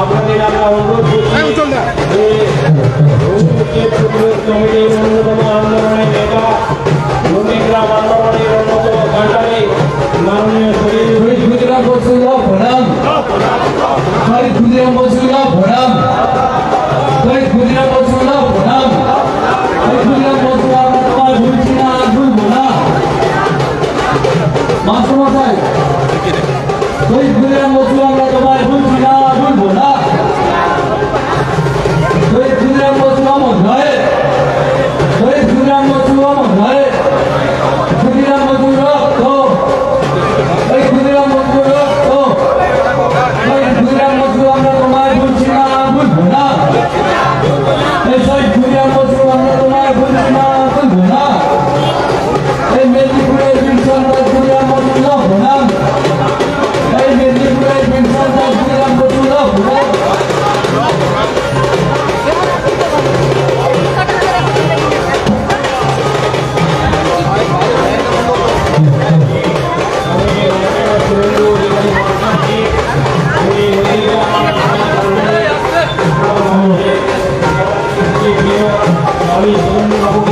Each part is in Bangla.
আপনাদের আমরা অনুরোধ করছি যে রঘুপুরের প্রতিরোধ কমিটির অন্যতম আন্দোলনের নেতা নন্দীগ্রাম আন্দোলনের অন্যতম কাণ্ডারি মাননীয় শরীর শহীদ ক্ষুদিরাম বসুল্লাহ প্রণাম। শহীদ বসুল্লাহ আমি সুরেন্দ্রবাবুকে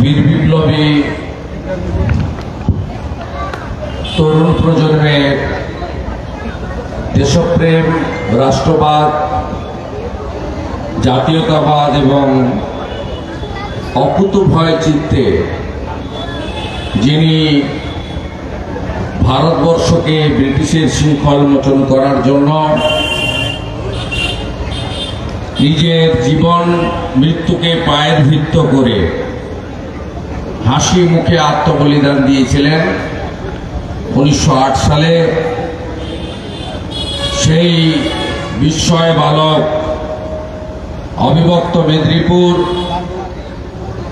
বীর বিপ্লবী তরুণ প্রজন্মের দেশপ্রেম, রাষ্ট্রবাদ, জাতীয়তাবাদ এবং অকুতভয় চিত্তে যিনি ভারতবর্ষকে ব্রিটিশের শৃঙ্খল মোচন করার জন্য নিজের জীবন মৃত্যুকে পায়ের ভিত্ত করে হাসি মুখে আত্মবলিদান দিয়েছিলেন। উনিশশো আট সালে সেই বিস্ময় বালক অবিভক্ত মেদিনীপুর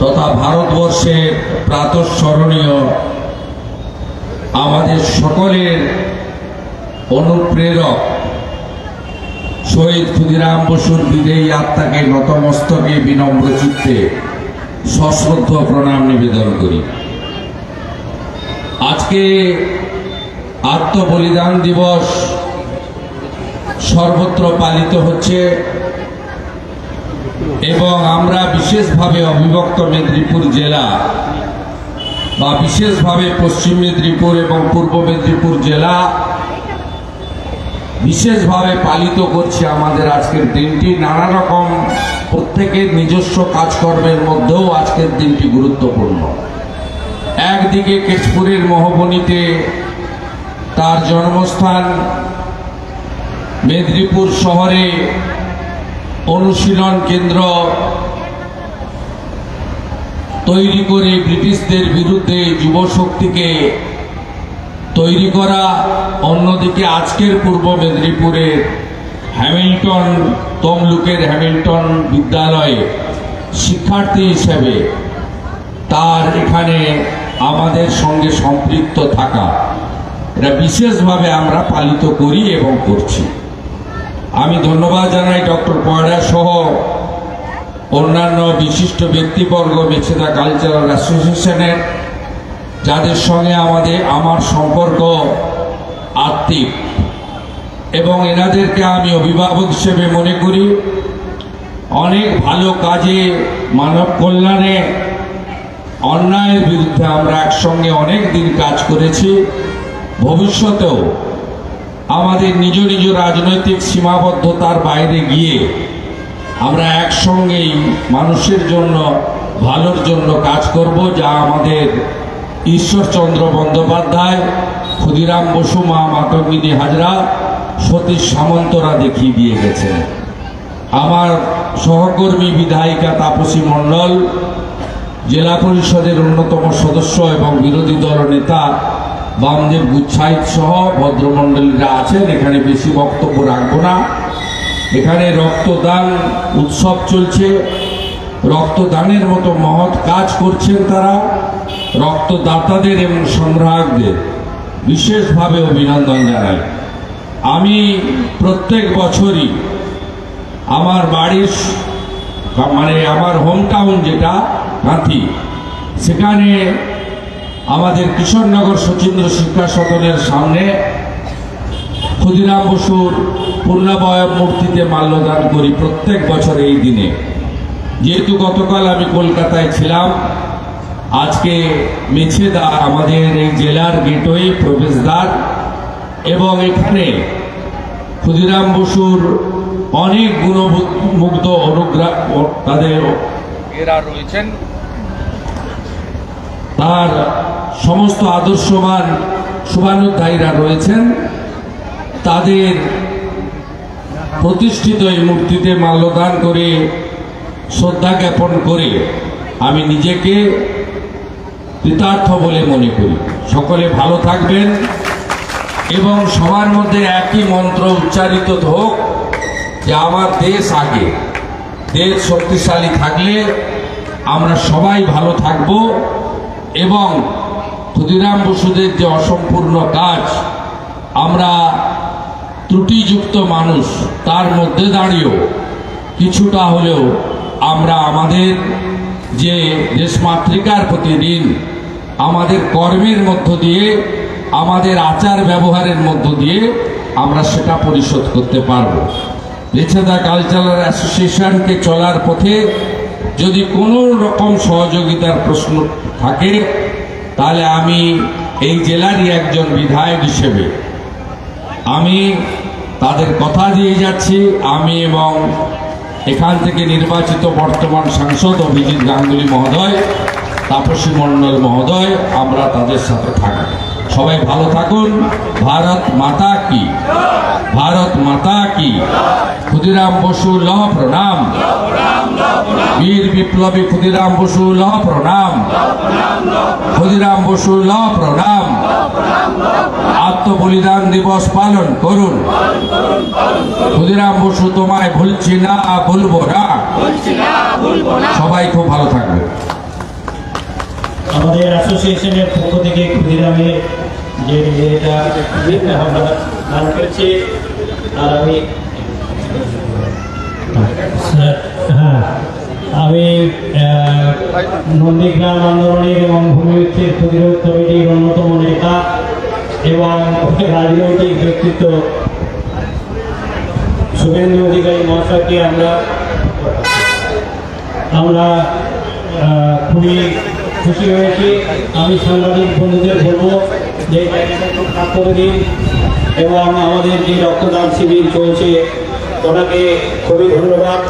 তথা ভারতবর্ষের প্রাতঃস্মরণীয় আমাদের সকলের অনুপ্রেরক শহীদ ক্ষুদিরাম বসুর বিদেয়ী আত্মাকে নতমস্তকে বিনম্র চিত্তে সশ্রদ্ধ প্রণাম নিবেদন করি। আজকে আত্মবলিদান দিবস সর্বত্র পালিত হচ্ছে এবং আমরা বিশেষভাবে অবিভক্ত মেদিনীপুর জেলা বা বিশেষভাবে পশ্চিম মেদিনীপুর এবং পূর্ব মেদিনীপুর জেলা বিশেষভাবে পালিত করছে আমাদের আজকের দিনটি। নানা রকম প্রত্যেকের নিজস্ব কাজকর্মের মধ্যেও আজকের দিনটি গুরুত্বপূর্ণ। একদিকে কেশপুরের মহবনীতে তার জন্মস্থান মেদিনীপুর শহরে অনুশীলন কেন্দ্র তৈরি করে ব্রিটিশদের বিরুদ্ধে যুবশক্তিকে তৈরি করা অন্যদিকে আজকের পূর্ব মেদিনীপুরের হ্যামিল্টন তমলুকের হ্যামিল্টন বিদ্যালয়ে শিক্ষার্থী হিসেবে তার এখানে আমাদের সঙ্গে সম্পৃক্ত থাকা। এটা বিশেষভাবে আমরা পালিত করি এবং করছি। আমি ধন্যবাদ জানাই ডক্টর পয়রা সহ অন্যান্য বিশিষ্ট ব্যক্তিবর্গ, মেছেদা কালচারাল অ্যাসোসিয়েশনের যাদের সঙ্গে আমাদের, আমার সম্পর্ক আত্মিক এবং এনাদেরকে আমি অভিভাবক হিসেবে মনে করি, অনেক ভালো কাজে মানব কল্যাণে অন্যায়ের বিরুদ্ধে আমরা একসঙ্গে অনেক দিন কাজ করেছি। ভবিষ্যতেও আমাদের নিজ নিজ রাজনৈতিক সীমাবদ্ধতার বাইরে গিয়ে আমরা একসঙ্গেই মানুষের জন্য, ভালোর জন্য কাজ করব, যা আমাদের ঈশ্বরচন্দ্র বন্দ্যোপাধ্যায়, ক্ষুদিরাম বসু, মা মাতঙ্গিনী হাজরা, সতীশ সামন্তরা দেখিয়ে দিয়ে গেছেন। আমার সহকর্মী বিধায়িকা তাপসী মণ্ডল, জেলা পরিষদের অন্যতম সদস্য এবং বিরোধী দল নেতা বামদেব গুচ্ছাইত সহ ভদ্রমণ্ডলীরা আছেন। এখানে বেশি বক্তব্য রাখব না। এখানে রক্তদান উৎসব চলছে। রক্তদানের মতো মহৎ কাজ করছেন তারা। রক্তদাতাদের এবং সংগ্রাহকদের বিশেষভাবে অভিনন্দন জানাই। আমি প্রত্যেক বছরই আমার বাড়ির মানে আমার হোম টাউন যেটা গাঁথি সেখানে আমাদের কিশোরনগর শচীন্দ্র শিক্ষা সদনের সামনে ক্ষুদিরাম বসুর পূর্ণাবয়ব মূর্তিতে মাল্যদান করি প্রত্যেক বছর এই দিনে। যেহেতু গতকাল আমি কলকাতায় ছিলাম আজকে মেছেদা আমাদের এই জেলার গেটওয়ে প্রবেশদ্বার এবং এখানে ক্ষুদিরাম বসুর অনেক গুণমুগ্ধ অনুগ্রাহ তাদের এরা রয়েছেন। তার সমস্ত আদর্শবান শুভানুধ্যায়ীরা রয়েছেন। তাদের প্রতিষ্ঠিত এই মূর্তিতে মাল্যদান করে শ্রদ্ধা জ্ঞাপন করে আমি নিজেকে কৃতার্থ বলে মনে করি। সকলে ভালো থাকবেন এবং সবার মধ্যে একই মন্ত্র উচ্চারিত হোক যে আমার দেশ আগে। দেশ শক্তিশালী থাকলে আমরা সবাই ভালো থাকব এবং ক্ষুদিরাম বসুদের যে অসম্পূর্ণ কাজ, আমরা ত্রুটিযুক্ত মানুষ, তার মধ্যে দাঁড়িয়েও কিছুটা হলেও আমরা আমাদের যে দেশমাতৃকার প্রতি ঋণ আমাদের কর্মের মধ্য দিয়ে, আমাদের আচার ব্যবহারের মধ্য দিয়ে আমরা সেটা পরিশোধ করতে পারব। রেছেদা কালচারাল অ্যাসোসিয়েশনকে চলার পথে যদি কোনো রকম সহযোগিতার প্রশ্ন থাকে, তাহলে আমি এই জেলারই একজন বিধায়ক হিসেবে আমি তাদের কথা দিয়ে যাচ্ছি। আমি এবং এখান থেকে নির্বাচিত বর্তমান সাংসদ অভিজিৎ গাঙ্গুলি মহোদয় তাপসী মণ্ডল মহোদয়, আমরা তাদের সাথে থাকি সবাই ভালো থাকুন। ভারত মাতা কি? ভারত মাতা কি? ক্ষুদিরাম বসু ল প্রণাম। বীর বিপ্লবী ক্ষুদিরাম বসু ল প্রণাম। ক্ষুদিরাম বসু ল প্রণাম। আত্মবলিদান দিবস পালন করুন। ক্ষুদিরাম বসু, তোমায় ভুলছি না, ভুলবো না। সবাই খুব ভালো থাকবে। আমাদের অ্যাসোসিয়েশনের পক্ষ থেকে ক্ষুদিরামে যে এটা আমরা দান করছি, আর আমি হ্যাঁ আমি নন্দীগ্রাম আন্দোলনের এবং ভূমি উচ্ছেদ প্রতিরোধ কমিটির অন্যতম নেতা এবং রাজনৈতিক ব্যক্তিত্ব। শুভেন্দু অধিকারী মহাশয়কে আমরা আমরা খুবই খুশি হয়েছি। আমি সাংবাদিক বন্ধুদের বলব যে, করে দিন এবং আমাদের যে রক্তদান শিবির চলছে ওনাকে খুবই ধন্যবাদ।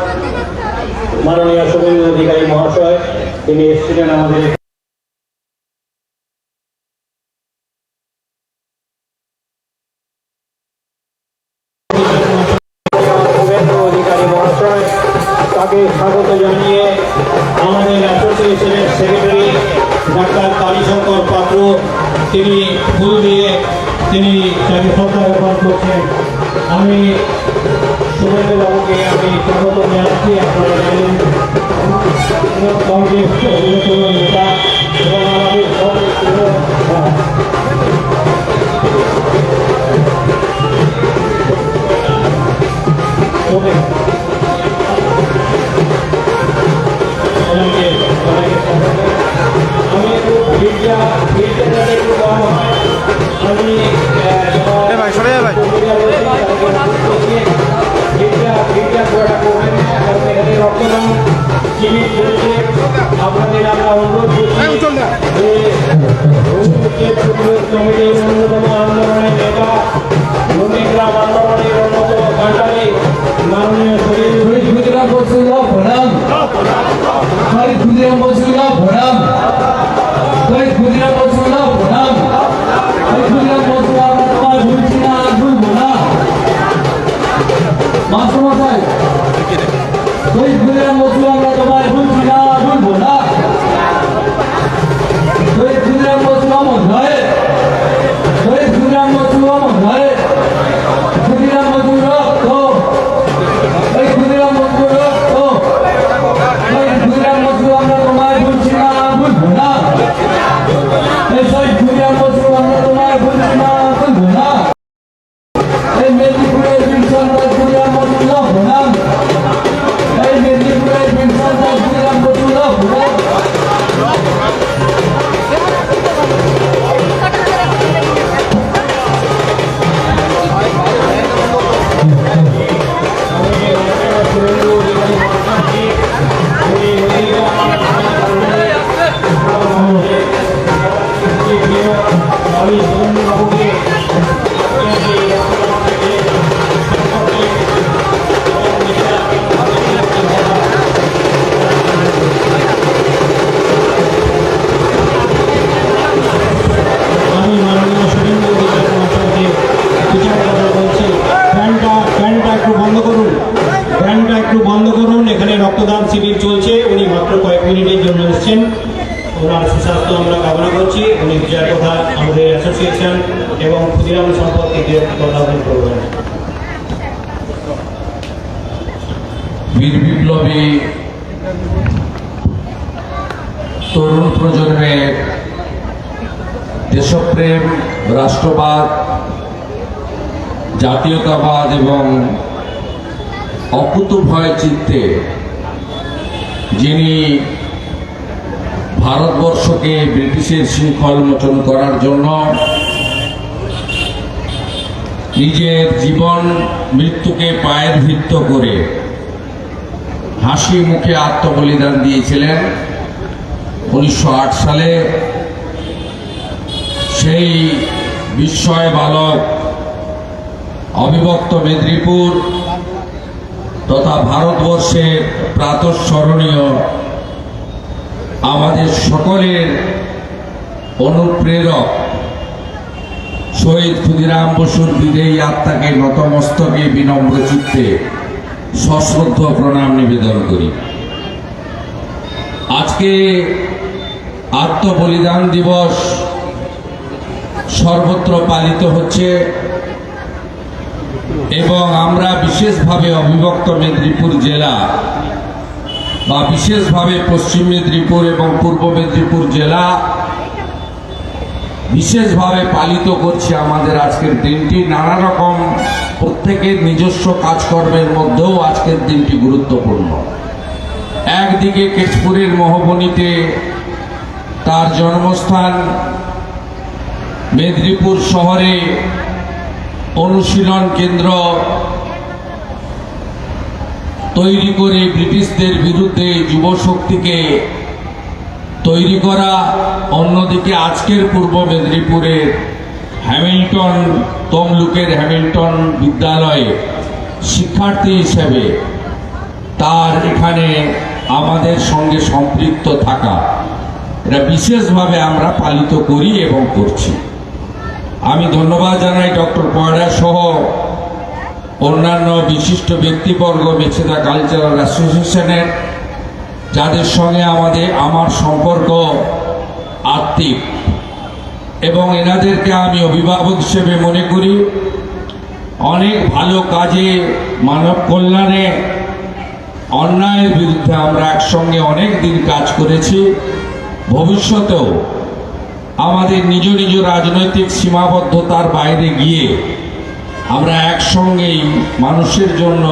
মাননীয় শুভেন্দু অধিকারী মহাশয়, তিনি এসেছিলেন আমাদের স্বাগত জানিয়ে কালীশঙ্কর পাত্র, তিনি ফুল দিয়ে তিনি তাকে শ্রদ্ধা জ্ঞাপন করছেন। আমি শুভেন্দু বাবুকে আমি স্বাগত জানাচ্ছি। আপনারা জানেন কংগ্রেস অন্যতম নেতা এবং আমাদের কংগ্রেস ওকে ভাই, সরে যা ভাই। আপনাদের আমরা অনুরোধ করছি অন্যতম আন্দোলনের নেতা নন্দীগ্রাম আন্দোলনের অন্যতম কাণ্ডারি মাননীয় শরীর ক্ষুদিরাম বসু ল প্রণাম শহীদ ক্ষুদিরাম বসুরা প্রণাম শহীদ ক্ষুদিরাম বসুরা এই মেদিনীপুরের বীর সন্তান তরুণ প্রজন্মের দেশপ্রেম, রাষ্ট্রবাদ, জাতীয়তাবাদ এবং অকুতভয় চিত্তে যিনি ভারতবর্ষকে ব্রিটিশের শৃঙ্খল মোচন করার জন্য নিজের জীবন মৃত্যুকে পায়ের ভিত্ত করে হাসি মুখে আত্মবলিদান দিয়েছিলেন উনিশশো আট সালে সেই বিস্ময় বালক অবিভক্ত মেদিনীপুর তথা ভারতবর্ষের প্রাতঃস্মরণীয় আমাদের সকলের অনুপ্রেরক শহীদ ক্ষুদিরাম বসুর বিদেয়ী আত্মাকে নতমস্তকে বিনম্র চিত্তে সশ্রদ্ধ প্রণাম নিবেদন করি। আজকে আত্মবলিদান দিবস সর্বত্র পালিত হচ্ছে এবং আমরা বিশেষভাবে অবিভক্ত মেদিনীপুর জেলা বা বিশেষভাবে পশ্চিম মেদিনীপুর এবং পূর্ব মেদিনীপুর জেলা বিশেষভাবে পালিত করছি আমাদের আজকের দিনটি। নানা রকম প্রত্যেকের নিজস্ব কাজকর্মের মধ্যেও আজকের দিনটি গুরুত্বপূর্ণ। একদিকে কেশপুরের মহবনীতে তার জন্মস্থান মেদিনীপুর শহরে অনুশীলন কেন্দ্র তৈরি করে ব্রিটিশদের বিরুদ্ধে যুবশক্তিকে তৈরি করা, অন্যদিকে আজকের পূর্ব মেদিনীপুরের হ্যামিল্টন, তমলুকের হ্যামিল্টন বিদ্যালয়ে শিক্ষার্থী হিসেবে তার এখানে আমাদের সঙ্গে সম্পৃক্ত থাকা। এটা বিশেষভাবে আমরা পালিত করি এবং করছি। আমি ধন্যবাদ জানাই ডক্টর পয়রা সহ অন্যান্য বিশিষ্ট ব্যক্তিবর্গ, মেছেদা কালচারাল অ্যাসোসিয়েশনের, যাদের সঙ্গে আমাদের, আমার সম্পর্ক আত্মিক। এবং এনাদেরকে আমি অভিভাবক হিসেবে মনে করি, অনেক ভালো কাজে মানব কল্যাণে অন্যায়ের বিরুদ্ধে আমরা একসঙ্গে অনেক দিন কাজ করেছি। ভবিষ্যতেও আমাদের নিজ নিজ রাজনৈতিক সীমাবদ্ধতার বাইরে গিয়ে আমরা একসঙ্গেই মানুষের জন্য,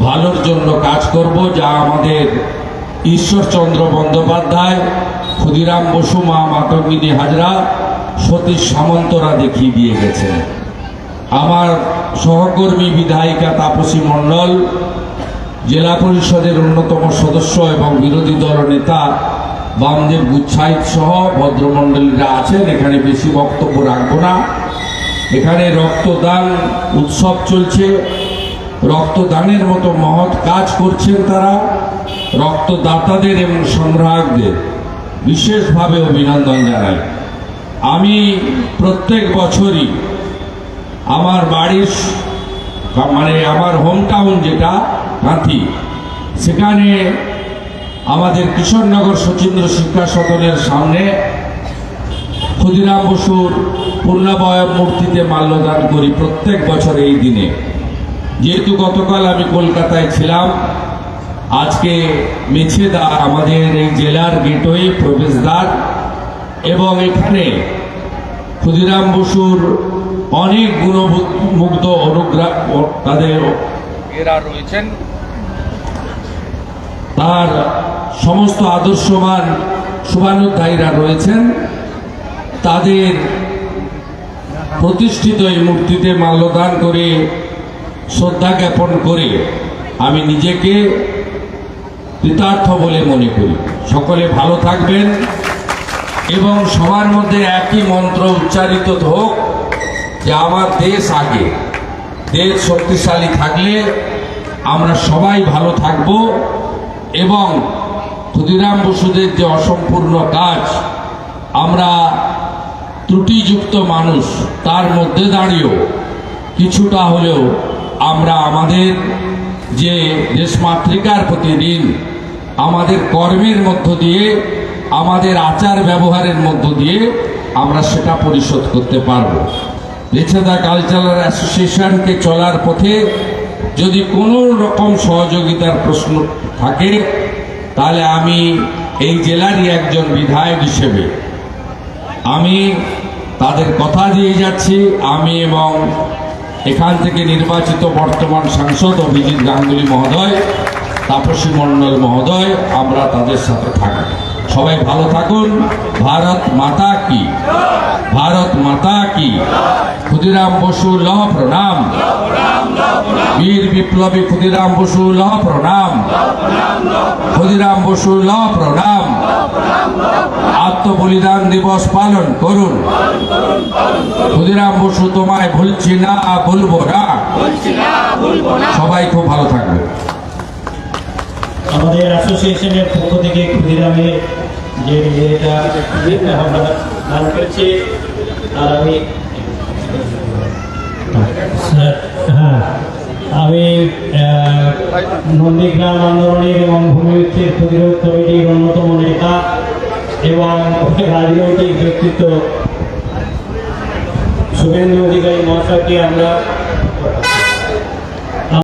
ভালোর জন্য কাজ করব, যা আমাদের ঈশ্বরচন্দ্র বন্দ্যোপাধ্যায়, ক্ষুদিরাম বসু, মা মাতঙ্গিনী হাজরা, সতীশ সামন্তরা দেখিয়ে দিয়ে গেছেন। আমার সহকর্মী বিধায়িকা তাপসী মণ্ডল, জেলা পরিষদের অন্যতম সদস্য এবং বিরোধী দল নেতা বামদেব গুচ্ছাইত সহ ভদ্রমণ্ডলীরা আছেন, এখানে বেশি বক্তব্য রাখব না। এখানে রক্তদান উৎসব চলছে। রক্তদানের মতো মহৎ কাজ করছেন তারা, রক্তদাতাদের এবং সংগ্রাহকদের। বিশেষভাবে অভিনন্দন জানাই। আমি প্রত্যেক বছরই আমার বাড়ির মানে আমার হোম টাউন যেটা কাঁথি সেখানে আমাদের কিশোরনগর সচিন্দ্র শিক্ষা সদনের সামনে ক্ষুদিরাম বসুর পূর্ণাবয়ব মূর্তিতে মাল্যদান করি প্রত্যেক বছর এই দিনে। যেহেতু গতকাল আমি কলকাতায় ছিলাম, আজকে মেছেদা আমাদের এই জেলার গেটওয়ে প্রবেশদ্বার এবং এখানে ক্ষুদিরাম বসুর অনেক গুণমুগ্ধ অনুগ্রাহ তাদের এরা রয়েছেন। তার সমস্ত আদর্শবান শুভানুধ্যায়ীরা রয়েছেন। তাদের প্রতিষ্ঠিত এই মূর্তিতে মাল্যদান করে, শ্রদ্ধা জ্ঞাপন করে আমি নিজেকে কৃতার্থ বলে মনে করি। সকলে ভালো থাকবেন এবং সবার মধ্যে একই মন্ত্র উচ্চারিত হোক যে আমার দেশ আগে, দেশ শক্তিশালী থাকলে আমরা সবাই ভালো থাকব। এবং ক্ষুদিরাম বসুদের যে অসম্পূর্ণ কাজ, আমরা ত্রুটিযুক্ত মানুষ, তার মধ্যে দাঁড়িয়েও কিছুটা হলেও আমরা আমাদের যে দেশমাতৃকার প্রতি ঋণ আমাদের কর্মের মধ্য দিয়ে, আমাদের আচার ব্যবহারের মধ্য দিয়ে আমরা সেটা পরিশোধ করতে পারব। রেছেদা কালচারাল অ্যাসোসিয়েশনকে চলার পথে যদি কোনো রকম সহযোগিতার প্রশ্ন থাকে, তাহলে আমি এই জেলারই একজন বিধায়ক হিসেবে আমি তাদের কথা দিয়ে যাচ্ছি। আমি এবং এখান থেকে নির্বাচিত বর্তমান সাংসদ অভিজিৎ গাঙ্গুলি মহোদয়, তাপসী মণ্ডল মহোদয়, আমরা তাদের সাথে থাকব। সবাই ভালো থাকুন। ভারত মাতা কি? ভারত মাতা কি? ক্ষুদিরাম বসু ল প্রণাম। বীর বিপ্লবী ক্ষুদিরাম বসু ল প্রণাম। ক্ষুদিরাম বসু ল প্রণাম। আত্মবলিদান দিবস পালন করুন। ক্ষুদিরাম বসু, তোমায় ভুলছি না, ভুলবো না। সবাই খুব ভালো থাকবে। আমাদের অ্যাসোসিয়েশনের পক্ষ থেকে ক্ষুদিরামে যে এটা আমরা দান করছি, আর আমি হ্যাঁ আমি নন্দীগ্রাম আন্দোলনের এবং ভূমিবিচ্ছেদ প্রতিরোধ কমিটির অন্যতম নেতা এবং রাজনৈতিক ব্যক্তিত্ব। শুভেন্দু অধিকারী মহাশয়কে আমরা